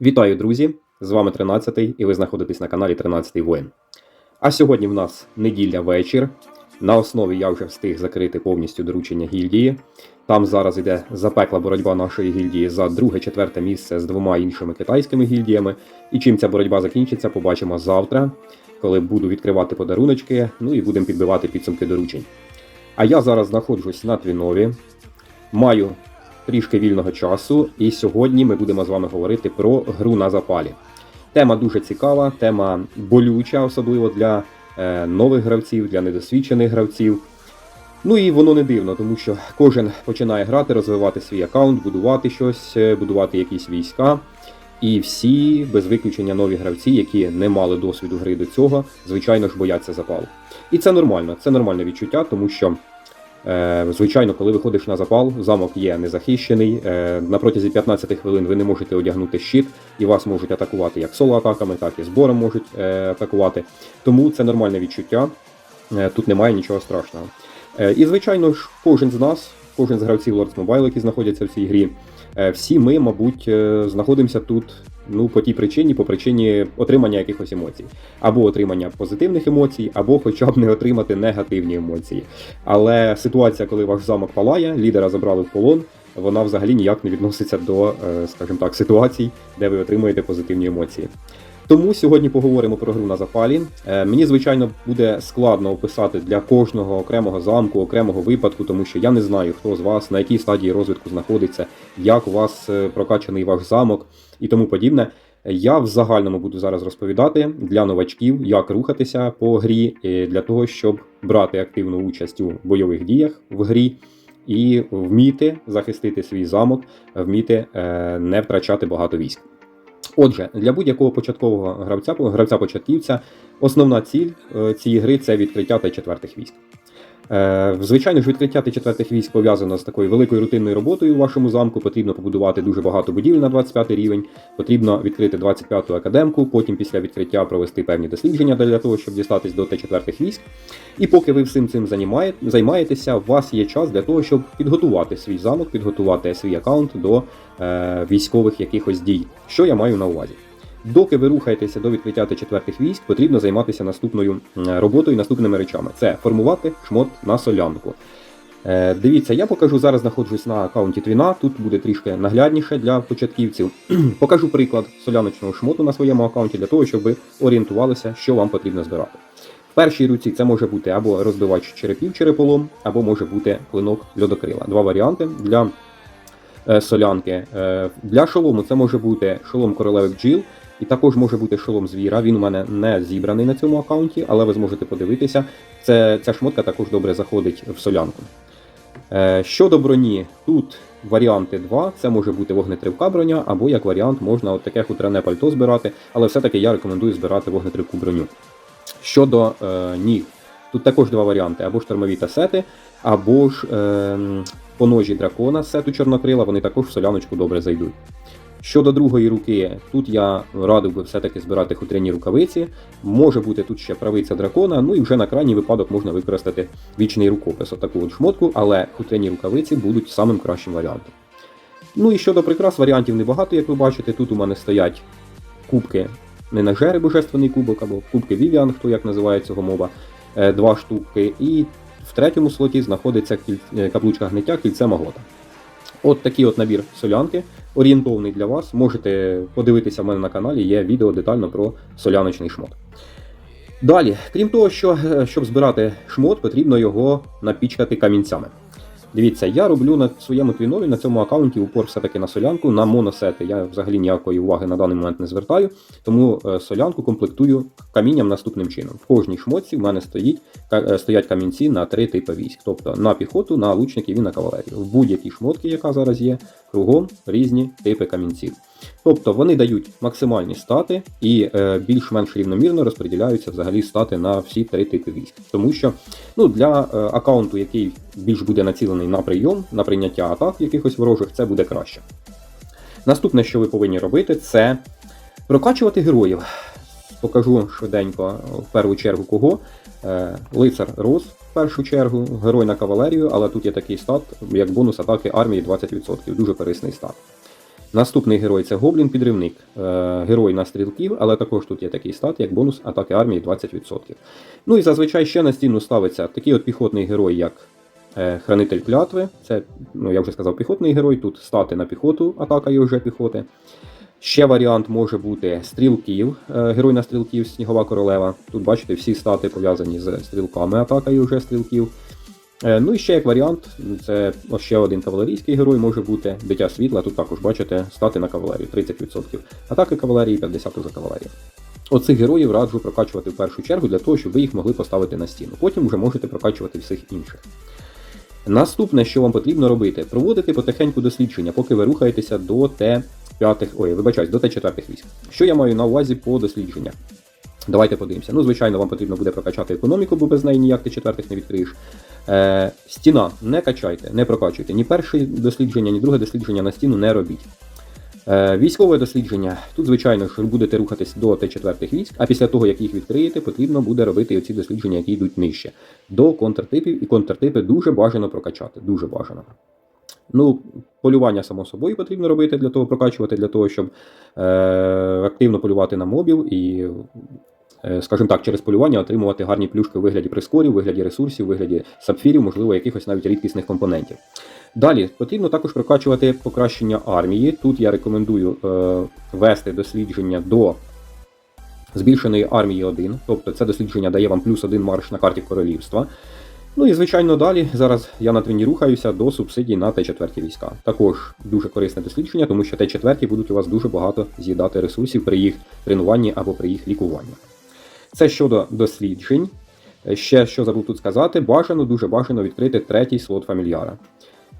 Вітаю, друзі! З вами 13-й і ви знаходитесь на каналі 13-й воїн. А сьогодні в нас неділя вечір. На основі я вже встиг закрити повністю доручення гільдії. Там зараз іде запекла боротьба нашої гільдії за друге-четверте місце з двома іншими китайськими гільдіями. І чим ця боротьба закінчиться, побачимо завтра, коли буду відкривати подаруночки, ну і будемо підбивати підсумки доручень. А я зараз знаходжусь на Твінові, маю трішки вільного часу, і сьогодні ми будемо з вами говорити про гру на запалі. Тема дуже цікава, тема болюча, особливо для е, нових гравців, для недосвідчених гравців. Ну і воно не дивно, тому що кожен починає грати, розвивати свій аккаунт, будувати щось, е, будувати якісь війська. І всі, без виключення нові гравці, які не мали досвіду гри до цього, звичайно ж бояться запалу. І це нормально, це нормальне відчуття, тому що Звичайно, коли виходиш на запал, замок є незахищений. Е, На протязі 15 хвилин ви не можете одягнути щит, і вас можуть атакувати як соло-атаками, так і збором можуть е, атакувати. Тому це нормальне відчуття. Е, Тут немає нічого страшного. Е, І, звичайно ж, кожен з нас, кожен з гравців Lords Mobile, які знаходяться в цій грі, е, всі ми, мабуть, е, знаходимося тут ну, по тій причині, по причині отримання якихось емоцій. Або отримання позитивних емоцій, або хоча б не отримати негативні емоції. Але ситуація, коли ваш замок палає, лідера забрали в полон, вона взагалі ніяк не відноситься до, е, скажімо так, ситуацій, де ви отримуєте позитивні емоції. Тому сьогодні поговоримо про гру на запалі. Е, Мені, звичайно, буде складно описати для кожного окремого замку, окремого випадку, тому що я не знаю, хто з вас на якій стадії розвитку знаходиться, як у вас е, прокачаний ваш замок і тому подібне. Я в загальному буду зараз розповідати для новачків, як рухатися по грі, е, для того, щоб брати активну участь у бойових діях в грі і вміти захистити свій замок, вміти не втрачати багато військ. Отже, для будь-якого початкового гравця, гравця-початківця, основна ціль е, цієї гри це відкриття та четвертих військ. Е, Звичайно ж, відкриття Т4 військ пов'язано з такою великою рутинною роботою у вашому замку. Потрібно побудувати дуже багато будівель на 25 рівень, потрібно відкрити 25-ту академку, потім після відкриття провести певні дослідження для того, щоб дістатись до Т4 військ. І поки ви всім цим займаєтеся, у вас є час для того, щоб підготувати свій замок, підготувати свій аккаунт до е, військових якихось дій. Що я маю на увазі? Доки ви рухаєтеся до відкриття Т4 військ, потрібно займатися наступною м, роботою, наступними речами: це формувати шмот на солянку. Е, Дивіться, я покажу зараз знаходжусь на аккаунті Твіна. Тут буде трішки наглядніше для початківців. покажу приклад соляночного шмоту на своєму аккаунті для того, щоб ви орієнтувалися, що вам потрібно збирати. В першій руці це може бути або розбивач черепів череполом, або може бути клинок льодокрила. Два варіанти для е, солянки. Е, Для шолому це може бути шолом королеви бджіл, і також може бути шолом звіра. Він у мене не зібраний на цьому аккаунті, але ви зможете подивитися. Це, ця шмотка також добре заходить в солянку. Е, Щодо броні, тут варіанти два. Це може бути вогнетривка броня, або як варіант можна от таке хутряне пальто збирати, але все-таки я рекомендую збирати вогнетривку броню. Щодо е, ніг, тут також два варіанти: або штормові тасети, або ж е, поножі дракона з сету чорнокрила, вони також в соляночку добре зайдуть. Щодо другої руки, тут я радив би все-таки збирати хутряні рукавиці. Може бути тут ще правиця дракона, ну і вже на крайній випадок можна використати вічний рукопис, отаку от шмотку, але хутряні рукавиці будуть самим кращим варіантом. Ну і щодо прикрас, варіантів небагато, як ви бачите. Тут у мене стоять кубки менажери Божественний кубок або кубки Вівіан, хто як називає цього мова, е, два штуки. І в третьому слоті знаходиться е, каблучка гниття кільце Магота. От такий от набір солянки, орієнтовний для вас. Можете подивитися в мене на каналі, є відео детально про соляночний шмот. Далі, крім того, що е, щоб збирати шмот, потрібно його напічкати камінцями. Дивіться, я роблю на своєму твінові на цьому аккаунті упор все-таки на солянку, на моносети. Я взагалі ніякої уваги на даний момент не звертаю, тому е, солянку комплектую камінням наступним чином. В кожній шмотці в мене стоїть, е, стоять камінці на три типи військ, тобто на піхоту, на лучників і на кавалерію. В будь-якій шмотці, яка зараз є, кругом різні типи камінців. Тобто вони дають максимальні стати і е, більш-менш рівномірно розподіляються взагалі стати на всі три типи військ. Тому що ну, для е, аккаунту, який більш буде націлений на прийом, на прийняття атак якихось ворожих, це буде краще. Наступне, що ви повинні робити, це прокачувати героїв. Покажу швиденько в першу чергу кого. Е, Лицар Роз в першу чергу, герой на кавалерію, але тут є такий стат, як бонус атаки армії 20%. Дуже корисний стат. Наступний герой це Гоблін-підривник, е, герой на стрілків, але також тут є такий стат, як бонус атаки армії 20%. Ну і зазвичай ще на стіну ставиться такий от піхотний герой, як е, Хранитель клятви. Це, ну я вже сказав, піхотний герой. Тут стати на піхоту, атака є вже піхоти. Ще варіант може бути стрілків, е, герой на стрілків, Снігова королева. Тут бачите, всі стати пов'язані з стрілками, атака є вже стрілків. Е, Ну і ще як варіант, це ще один кавалерійський герой може бути. Дитя світла. Тут також бачите стати на кавалерію 30%. Атаки кавалерії 50% за кавалерію. Оцих героїв раджу прокачувати в першу чергу для того, щоб ви їх могли поставити на стіну. Потім вже можете прокачувати всіх інших. Наступне, що вам потрібно робити, проводити потихеньку дослідження, поки ви рухаєтеся до Т5, ой, вибачаюсь, до Т4 військ. Що я маю на увазі по дослідженнях? Давайте подивимося. Ну, звичайно, вам потрібно буде прокачати економіку, бо без неї ніяк ти четвертих не відкриєш. Е, стіна не качайте, не прокачуйте. Ні перше дослідження, ні друге дослідження на стіну не робіть. Е, військове дослідження. Тут, звичайно ж, будете рухатись до Т4 військ, а після того, як їх відкриєте, потрібно буде робити оці дослідження, які йдуть нижче. До контртипів, і контртипи дуже бажано прокачати. Дуже бажано. Ну, полювання, само собою, потрібно робити для того, прокачувати, для того, щоб е, активно полювати на мобів і, скажімо так, через полювання отримувати гарні плюшки у вигляді прискорів, вигляді ресурсів, вигляді сапфірів, можливо, якихось навіть рідкісних компонентів. Далі потрібно також прокачувати покращення армії. Тут я рекомендую е, вести дослідження до збільшеної армії 1, тобто це дослідження дає вам плюс один марш на карті королівства. Ну і звичайно далі зараз я на твіні рухаюся до субсидій на Т4 війська. Також дуже корисне дослідження, тому що Т4 будуть у вас дуже багато з'їдати ресурсів при їх тренуванні або при їх лікуванні. Це щодо досліджень. Ще що забув тут сказати, бажано, дуже бажано відкрити третій слот фамільяра.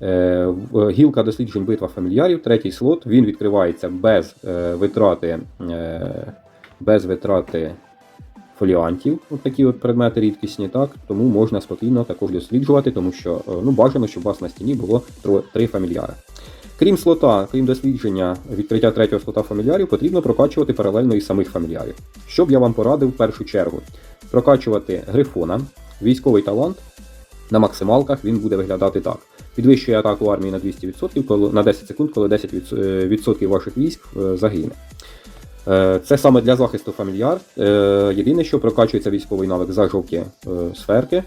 Е, Гілка досліджень битва фамільярів, третій слот, він відкривається без е, витрати, е, без витрати фоліантів, от такі от предмети рідкісні, так, тому можна спокійно також досліджувати, тому що е, ну, бажано, щоб у вас на стіні було три фамільяри. Крім слота, крім дослідження відкриття третього слота фамільярів, потрібно прокачувати паралельно і самих фамільярів. Що б я вам порадив в першу чергу? Прокачувати грифона, військовий талант. На максималках він буде виглядати так. Підвищує атаку армії на 200% коли, на 10 секунд, коли 10% відс- е, ваших військ е, загине. Е, Це саме для захисту фамільяр. Єдине, що прокачується військовий навик за жовті сферки.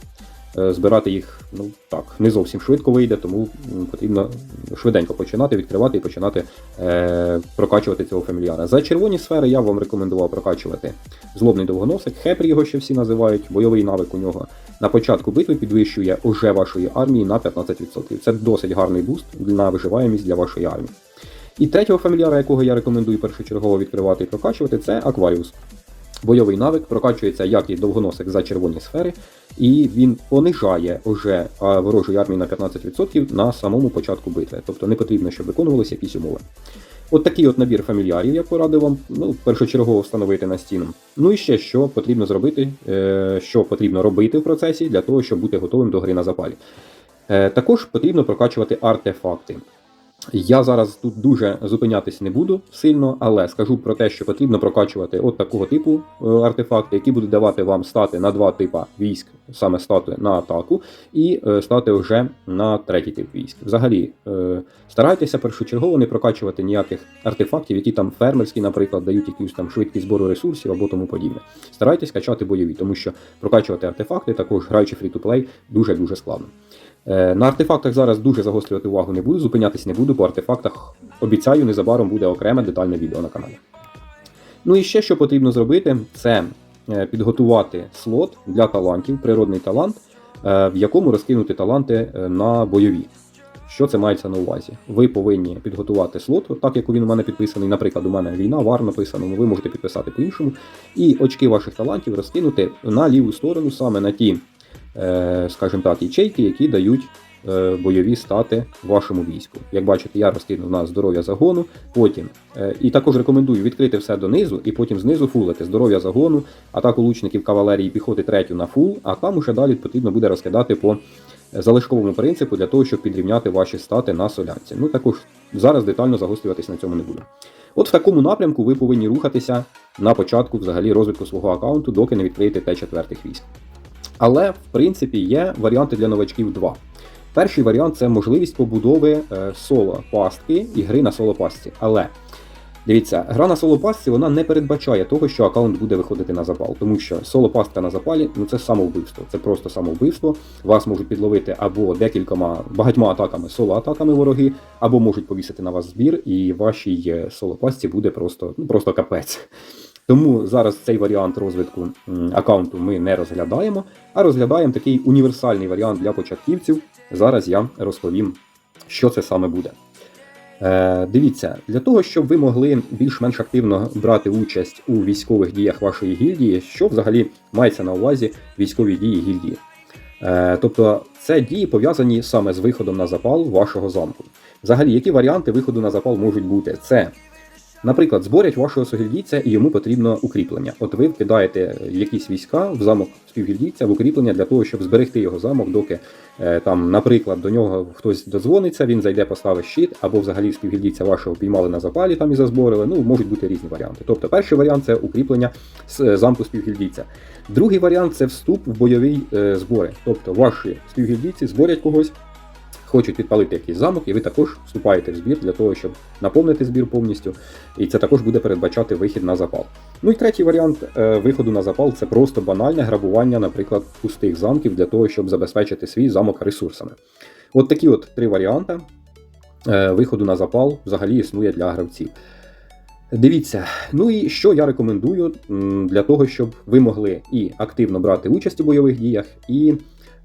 Е, Збирати їх ну так не зовсім швидко вийде, тому потрібно швиденько починати відкривати і починати е, прокачувати цього фамільяра. За червоні сфери я вам рекомендував прокачувати злобний довгоносик, хепрі його ще всі називають, бойовий навик у нього на початку битви підвищує уже вашої армії на 15%. Це досить гарний буст на виживаємість для вашої армії. І третього фамільяра, якого я рекомендую першочергово відкривати і прокачувати, це Акваріус. Бойовий навик прокачується як і довгоносик за червоні сфери, і він понижає уже а, ворожої армії на 15% на самому початку битви. Тобто не потрібно, щоб виконувалися якісь умови. От такий от набір фамільярів я порадив вам ну, першочергово встановити на стіну. Ну і ще що потрібно зробити, е, що потрібно робити в процесі для того, щоб бути готовим до гри на запалі. Е, також потрібно прокачувати артефакти. Я зараз тут дуже зупинятись не буду сильно, але скажу про те, що потрібно прокачувати от такого типу е, артефакти, які будуть давати вам стати на два типа військ, саме стати на атаку, і е, стати вже на третій тип військ. Взагалі, е, старайтеся першочергово не прокачувати ніяких артефактів, які там фермерські, наприклад, дають якусь там швидкість збору ресурсів або тому подібне. Старайтесь качати бойові, тому що прокачувати артефакти, також граючи фрі-то-плей, дуже дуже складно. Е, На артефактах зараз дуже загострювати увагу не буду, зупинятись не буду, по артефактах обіцяю, незабаром буде окреме детальне відео на каналі. Ну і ще що потрібно зробити, це е, підготувати слот для талантів, природний талант, е, в якому розкинути таланти на бойові. Що це мається на увазі? Ви повинні підготувати слот, так як він у мене підписаний. Наприклад, у мене війна, вар написано, ну, ви можете підписати по-іншому. І очки ваших талантів розкинути на ліву сторону, саме на ті, скажімо так, ячейки, які дають е, бойові стати вашому війську. Як бачите, я розкинув на здоров'я загону, потім. е, І також рекомендую відкрити все донизу і потім знизу фулити здоров'я загону, атаку лучників кавалерії піхоти третю на фул, а там уже далі потрібно буде розкидати по залишковому принципу для того, щоб підрівняти ваші стати на солянці. Ну також зараз детально загострюватись на цьому не буду. От в такому напрямку ви повинні рухатися на початку взагалі розвитку свого аккаунту, доки не відкриєте Т4 військ. Але, в принципі, є варіанти для новачків 2. Перший варіант це можливість побудови е, соло пастки і гри на соло пастці. Але дивіться, гра на соло пастці вона не передбачає того, що аккаунт буде виходити на запал, тому що соло пастка на запалі ну це самовбивство, це просто самовбивство. Вас можуть підловити або декількома багатьма атаками, соло атаками вороги, або можуть повісити на вас збір, і вашій е, соло пастці буде просто, ну, просто капець. Тому зараз цей варіант розвитку аккаунту ми не розглядаємо, а розглядаємо такий універсальний варіант для початківців. Зараз я розповім, що це саме буде. Е, дивіться, для того, щоб ви могли більш-менш активно брати участь у військових діях вашої гільдії, що взагалі мається на увазі військові дії гільдії. Е, тобто це дії пов'язані саме з виходом на запал вашого замку. Взагалі, які варіанти виходу на запал можуть бути? Це Наприклад, зборять вашого согільдійця і йому потрібно укріплення. От ви вкидаєте якісь війська в замок співгільдійця в укріплення для того, щоб зберегти його замок, доки е, там, наприклад, до нього хтось дозвониться, він зайде, поставить щит, або взагалі співгільдійця вашого піймали на запалі там і зазборили. Ну, можуть бути різні варіанти. Тобто, перший варіант це укріплення з е, замку співгільдійця. Другий варіант це вступ в бойові е, збори. Тобто ваші співгільдійці зборять когось хочуть підпалити якийсь замок, і ви також вступаєте в збір для того, щоб наповнити збір повністю. І це також буде передбачати вихід на запал. Ну і третій варіант е, виходу на запал це просто банальне грабування, наприклад, пустих замків для того, щоб забезпечити свій замок ресурсами. От такі от три варіанти е, виходу на запал взагалі існує для гравців. Дивіться, ну і що я рекомендую для того, щоб ви могли і активно брати участь у бойових діях, і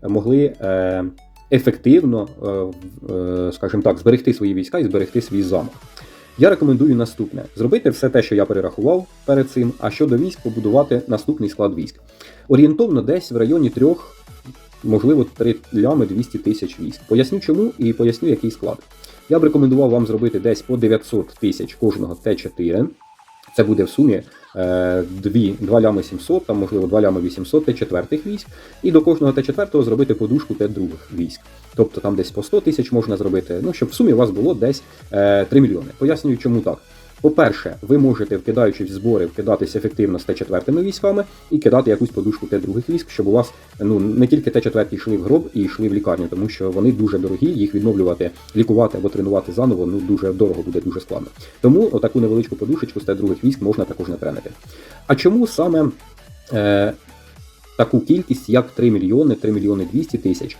могли е, ефективно, е, е, скажімо так, зберегти свої війська і зберегти свій замок. Я рекомендую наступне: зробити все те, що я перерахував перед цим, а щодо військ, побудувати наступний склад військ. Орієнтовно десь в районі трьох, можливо, 3 лями 200 тисяч військ. Поясню чому і поясню, який склад. Я б рекомендував вам зробити десь по 900 тисяч кожного Т4. Це буде в сумі 2 2 лями 700, там, можливо, 2 лями 800 Т4 військ, і до кожного Т4 зробити подушку Т2 військ. Тобто там десь по 100 тисяч можна зробити, ну, щоб в сумі у вас було десь 3 е, мільйони. Пояснюю, чому так. По-перше, ви можете, вкидаючи в збори, вкидатися ефективно з Т4 військами і кидати якусь подушку Т2 військ, щоб у вас ну не тільки Т4 йшли в гроб і йшли в лікарню, тому що вони дуже дорогі, їх відновлювати, лікувати або тренувати заново ну дуже дорого буде, дуже складно. Тому отаку невеличку подушечку з Т2 військ можна також натренити. А чому саме е, таку кількість, як 3 мільйони, 3 мільйони 200 тисяч?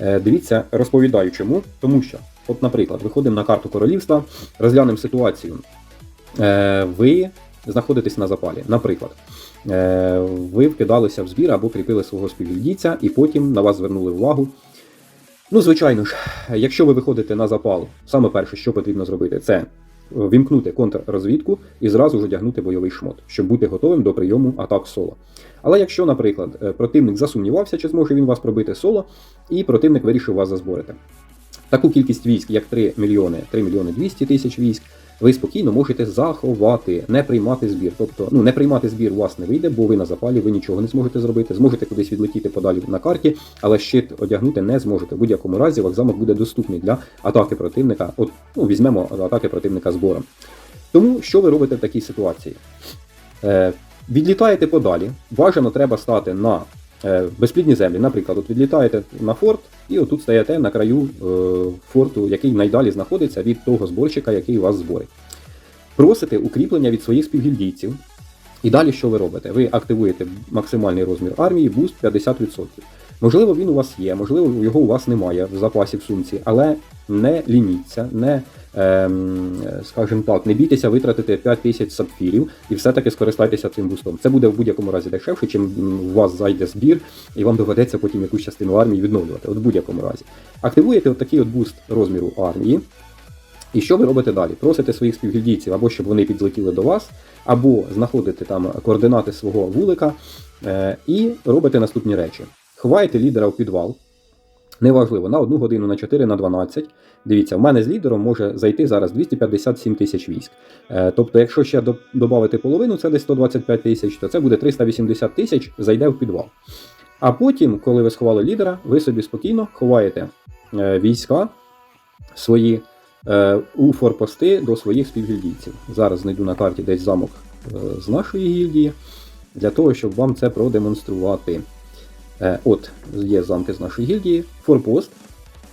Е, Дивіться, розповідаю чому, тому що, от, наприклад, виходимо на карту королівства, розглянемо ситуацію. Е, ви знаходитесь на запалі. Наприклад, е, ви вкидалися в збір або кріпили свого співвільдійця, і потім на вас звернули увагу. Ну, звичайно ж, якщо ви виходите на запал, саме перше, що потрібно зробити, це вімкнути контррозвідку і зразу ж одягнути бойовий шмот, щоб бути готовим до прийому атак соло. Але якщо, наприклад, е, противник засумнівався, чи зможе він вас пробити соло, і противник вирішив вас зазборити. Таку кількість військ, як 3 мільйони 3 мільйони 200 тисяч військ, ви спокійно можете заховати, не приймати збір. Тобто, ну не приймати збір у вас не вийде, бо ви на запалі, ви нічого не зможете зробити. Зможете кудись відлетіти подалі на карті, але щит одягнути не зможете. В будь-якому разі ваш буде доступний для атаки противника. От ну, візьмемо атаки противника збором. Тому що ви робите в такій ситуації? Е, Відлітаєте подалі, бажано треба стати на безплідні землі. Наприклад, от відлітаєте на форт. І отут стаєте на краю е, форту, який найдалі знаходиться від того зборщика, який вас зборить. Просите укріплення від своїх співгільдійців. І далі що ви робите? Ви активуєте максимальний розмір армії, буст 50%. Можливо, він у вас є, можливо, його у вас немає в запасі в сумці, але не лініться, не ем, скажімо так, не бійтеся витратити 5 тисяч сапфірів і все-таки скористайтеся цим бустом. Це буде в будь-якому разі дешевше, чим у вас зайде збір, і вам доведеться потім якусь частину армії відновлювати. От в будь-якому разі. Активуєте от такий от буст розміру армії. І що ви робите далі? Просите своїх співгільдійців, або щоб вони підлетіли до вас, або знаходите там координати свого вулика е, і робите наступні речі. Ховаєте лідера в підвал. Неважливо, на 1 годину, на 4, на 12. Дивіться, в мене з лідером може зайти зараз 257 тисяч військ. Е, тобто, якщо ще додати половину, це десь 125 тисяч, то це буде 380 тисяч, зайде в підвал. А потім, коли ви сховали лідера, ви собі спокійно ховаєте е, війська свої е, у форпости до своїх співгільдійців. Зараз знайду на карті десь замок з нашої гільдії, для того, щоб вам це продемонструвати. От, є замки з нашої гільдії, форпост.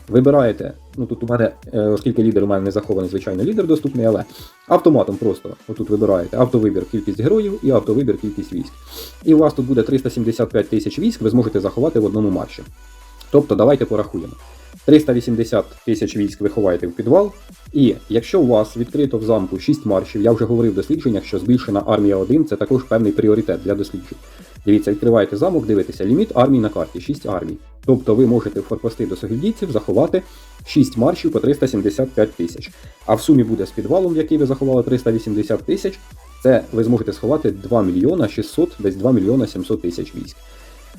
Вибираєте, ну тут у мене, е, оскільки лідер у мене не захований, звичайно, лідер доступний, але автоматом просто отут вибираєте автовибір кількість героїв і автовибір кількість військ. І у вас тут буде 375 тисяч військ, ви зможете заховати в одному марші. Тобто, давайте порахуємо. 380 тисяч військ ви ховаєте в підвал, і якщо у вас відкрито в замку 6 маршів, я вже говорив в дослідженнях, що збільшена армія 1 це також певний пріоритет для досліджень. Дивіться, відкриваєте замок, дивитеся, ліміт армій на карті 6 армій. Тобто ви можете в форпости до согільдійців заховати 6 маршів по 375 тисяч. А в сумі буде з підвалом, в який ви заховали 380 тисяч, це ви зможете сховати 2 мільйона 600, десь 2 мільйона 700 тисяч військ.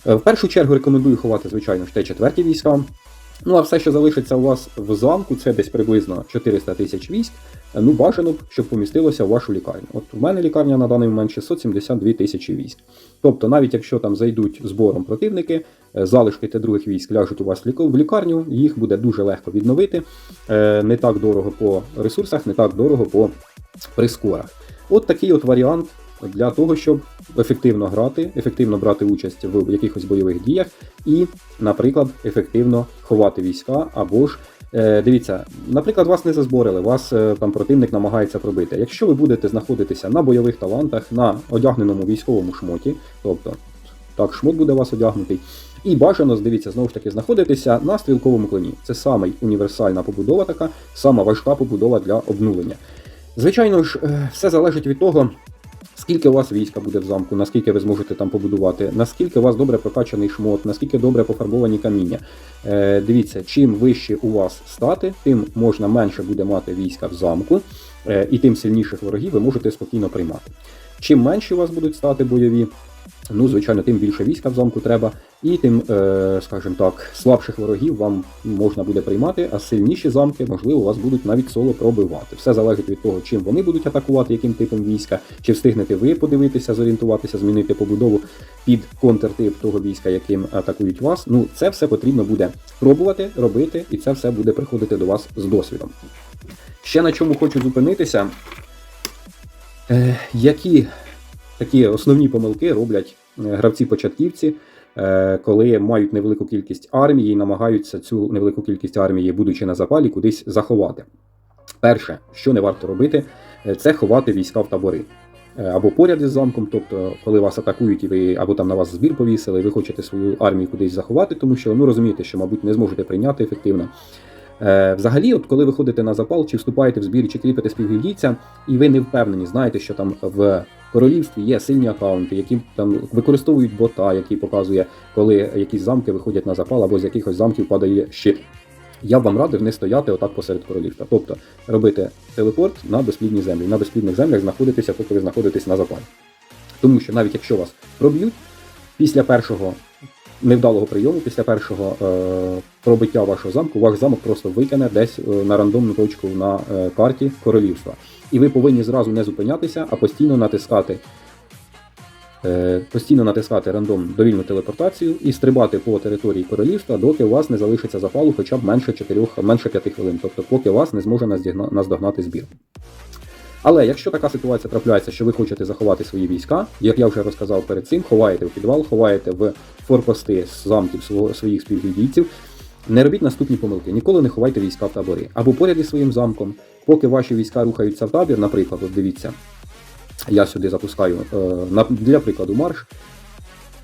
Е, В першу чергу рекомендую ховати, звичайно, ж Т-4 війська. Ну а все, що залишиться у вас в замку, це десь приблизно 400 тисяч військ. Е, Ну, бажано б, щоб помістилося в вашу лікарню. От у мене лікарня на даний момент 672 тисячі військ. Тобто, навіть якщо там зайдуть збором противники, е, залишки та других військ ляжуть у вас в лікарню, їх буде дуже легко відновити. Е, Не так дорого по ресурсах, не так дорого по прискорах. От такий от варіант для того, щоб ефективно грати, ефективно брати участь в якихось бойових діях і, наприклад, ефективно ховати війська або ж. е, Дивіться, наприклад, вас не зазборили, вас е, там противник намагається пробити. Якщо ви будете знаходитися на бойових талантах, на одягненому військовому шмоті, тобто так, шмот буде вас одягнутий, і бажано, дивіться, знову ж таки, знаходитися на стрілковому клині. Це саме універсальна побудова така, сама важка побудова для обнулення. Звичайно ж, е, все залежить від того, скільки у вас війська буде в замку, наскільки ви зможете там побудувати, наскільки у вас добре прокачаний шмот, наскільки добре пофарбовані каміння. Е, дивіться, чим вище у вас стати, тим можна менше буде мати війська в замку, е, і тим сильніших ворогів ви можете спокійно приймати. Чим менші у вас будуть стати бойові, ну, звичайно, тим більше війська в замку треба, і тим, е, скажімо так, слабших ворогів вам можна буде приймати, а сильніші замки, можливо, вас будуть навіть соло пробивати. Все залежить від того, чим вони будуть атакувати, яким типом війська, чи встигнете ви подивитися, зорієнтуватися, змінити побудову під контртип того війська, яким атакують вас. Ну, це все потрібно буде пробувати, робити, і це все буде приходити до вас з досвідом. Ще на чому хочу зупинитися, е, які такі основні помилки роблять е, гравці-початківці, е, коли мають невелику кількість армії і намагаються цю невелику кількість армії, будучи на запалі, кудись заховати. Перше, що не варто робити, е, це ховати війська в табори. Або поряд із замком, тобто, коли вас атакують, і ви або там на вас збір повісили, і ви хочете свою армію кудись заховати, тому що ну розумієте, що, мабуть, не зможете прийняти ефективно. Е, Взагалі, от коли ви ходите на запал, чи вступаєте в збір, чи кріпите співгільдійця, і ви не впевнені, знаєте, що там в королівстві є сильні аккаунти, які там використовують бота, який показує, коли якісь замки виходять на запал, або з якихось замків падає щит. Я б вам радив не стояти отак посеред королівства. Тобто робити телепорт на безплідні землі. На безплідних землях знаходитися, поки ви знаходитесь на запалі. Тому що навіть якщо вас проб'ють, після першого невдалого прийому, після першого е, пробиття вашого замку, ваш замок просто викине десь е, на рандомну точку на е, карті королівства. І ви повинні зразу не зупинятися, а постійно натискати. е, Постійно натискати рандом довільну телепортацію і стрибати по території королівства, доки у вас не залишиться запалу хоча б менше 4, менше 5 хвилин, тобто поки вас не зможе наздогнати збір. Але якщо така ситуація трапляється, що ви хочете заховати свої війська, як я вже розказав перед цим, ховаєте в підвал, ховаєте в форпости з замків своїх співвійдійців, не робіть наступні помилки. Ніколи не ховайте війська в табори. Або поряд із своїм замком, поки ваші війська рухаються в табір, наприклад, от дивіться, я сюди запускаю е, для прикладу марш.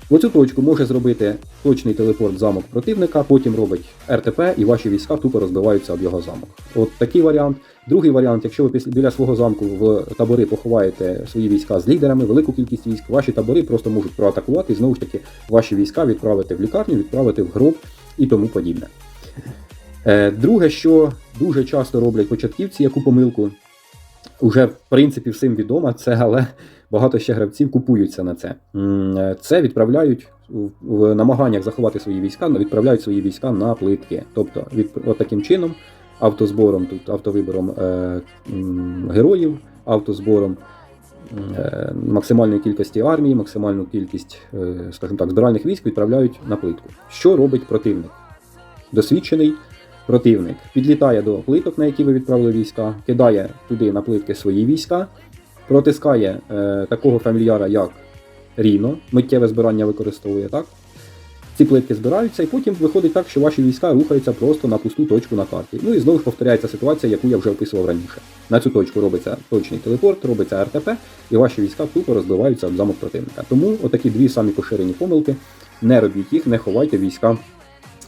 В оцю точку може зробити точний телепорт замок противника, потім робить РТП і ваші війська тупо розбиваються об його замок. От такий варіант. Другий варіант, якщо ви після біля свого замку в табори поховаєте свої війська з лідерами, велику кількість військ, ваші табори просто можуть проатакувати і знову ж таки ваші війська відправити в лікарню, відправити в гроб і тому подібне. Е, Друге, що дуже часто роблять початківці, яку помилку, уже в принципі всім відомо, це але багато ще гравців купуються на це. Е, Це відправляють в- намаганнях заховати свої війська, відправляють свої війська на плитки. Тобто, від, от таким чином, автозбором, тут автовибором е, героїв, автозбором е, максимальної кількості армії, максимальну кількість, е, скажімо так, збиральних військ відправляють на плитку. Що робить противник? Досвідчений противник підлітає до плиток, на які ви відправили війська, кидає туди на плитки свої війська, протискає е, такого фамільяра, як Ріно, миттєве збирання використовує, так? ці плитки збираються, і потім виходить так, що ваші війська рухаються просто на пусту точку на карті. Ну і знову ж повторяється ситуація, яку я вже описував раніше. На цю точку робиться точний телепорт, робиться РТП, і ваші війська тупо розбиваються об замок противника. Тому отакі дві самі поширені помилки. Не робіть їх, не ховайте війська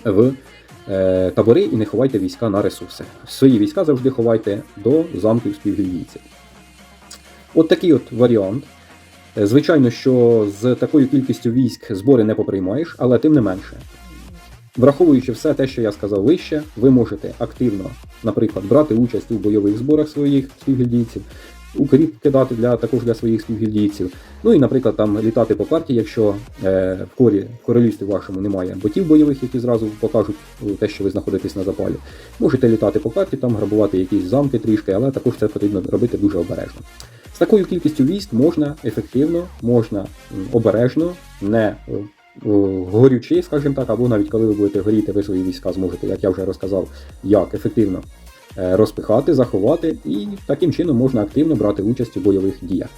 в е, табори і не ховайте війська на ресурси. Свої війська завжди ховайте до замків співгільдійців. От такий от варіант. Е, Звичайно, що з такою кількістю військ збори не поприймаєш, але тим не менше. Враховуючи все те, що я сказав вище, ви можете активно, наприклад, брати участь у бойових зборах своїх співгільдійців, укріп кидати для також для своїх співгільдійців. Ну і, наприклад, там літати по карті, якщо е, в корі в королівстві вашому немає ботів бойових, які зразу покажуть е, те, що ви знаходитесь на запалі. Можете літати по карті, там грабувати якісь замки трішки, але також це потрібно робити дуже обережно. З такою кількістю військ можна ефективно, можна обережно, не е, е, горючи, скажімо так, або навіть коли ви будете горіти, ви свої війська зможете, як я вже розказав, як ефективно е, розпихати, заховати, і таким чином можна активно брати участь у бойових діях.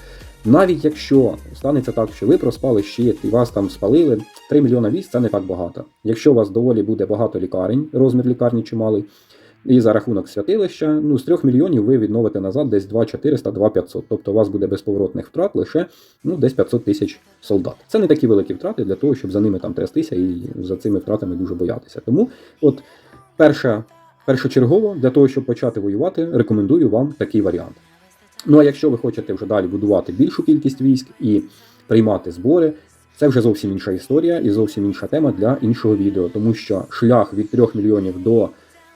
Навіть якщо станеться так, що ви проспали щит і вас там спалили, 3 мільйона військ це не так багато. Якщо у вас доволі буде багато лікарень, розмір лікарні чималий, і за рахунок святилища, ну з 3 мільйонів ви відновите назад десь 2400 2500 Тобто у вас буде безповоротних втрат лише ну, десь 500 тисяч солдат. Це не такі великі втрати для того, щоб за ними там трястися і за цими втратами дуже боятися. Тому, от перша, першочергово, для того, щоб почати воювати, рекомендую вам такий варіант. Ну а якщо ви хочете вже далі будувати більшу кількість військ і приймати збори, це вже зовсім інша історія і зовсім інша тема для іншого відео, тому що шлях від 3 мільйонів до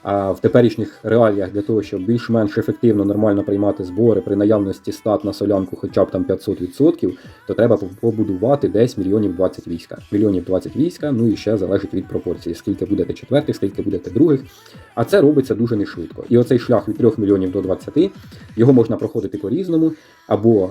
в теперішніх реаліях для того, щоб більш-менш ефективно нормально приймати збори при наявності стат на солянку хоча б там 500%, то треба побудувати десь мільйонів 20 війська. Мільйонів 20 війська, ну і ще залежить від пропорції, скільки будете четвертих, скільки будете других. А це робиться дуже не швидко. І оцей шлях від 3 мільйонів до 20, його можна проходити по-різному, або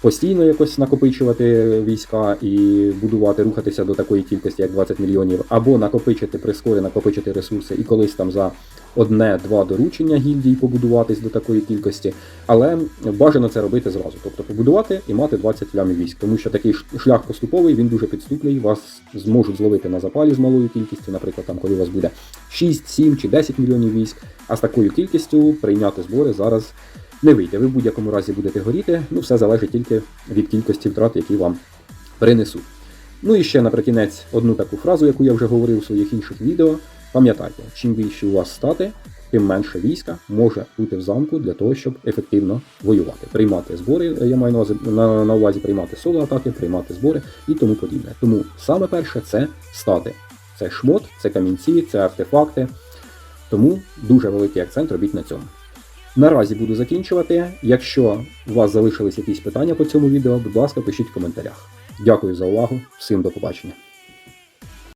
постійно якось накопичувати війська і будувати, рухатися до такої кількості, як 20 мільйонів, або накопичити прискори, накопичити ресурси і колись там за одне-два доручення гільдій побудуватись до такої кількості. Але бажано це робити зразу. Тобто побудувати і мати 20 лямів військ, тому що такий шлях поступовий, він дуже підступний. Вас зможуть зловити на запалі з малою кількістю, наприклад, там, коли у вас буде 6, 7 чи 10 мільйонів військ. А з такою кількістю прийняти збори зараз не вийде. Ви в будь-якому разі будете горіти, ну все залежить тільки від кількості втрат, які вам принесуть. Ну і ще наприкінець одну таку фразу, яку я вже говорив у своїх інших відео. Пам'ятайте, чим більше у вас стати, тим менше війська може бути в замку для того, щоб ефективно воювати, приймати збори. Я маю на увазі, на, на увазі приймати соло атаки, приймати збори і тому подібне. Тому саме перше це стати. Це шмот, це камінці, це артефакти. Тому дуже великий акцент робіть на цьому. Наразі буду закінчувати. Якщо у вас залишились якісь питання по цьому відео, будь ласка, пишіть в коментарях. Дякую за увагу, всім до побачення.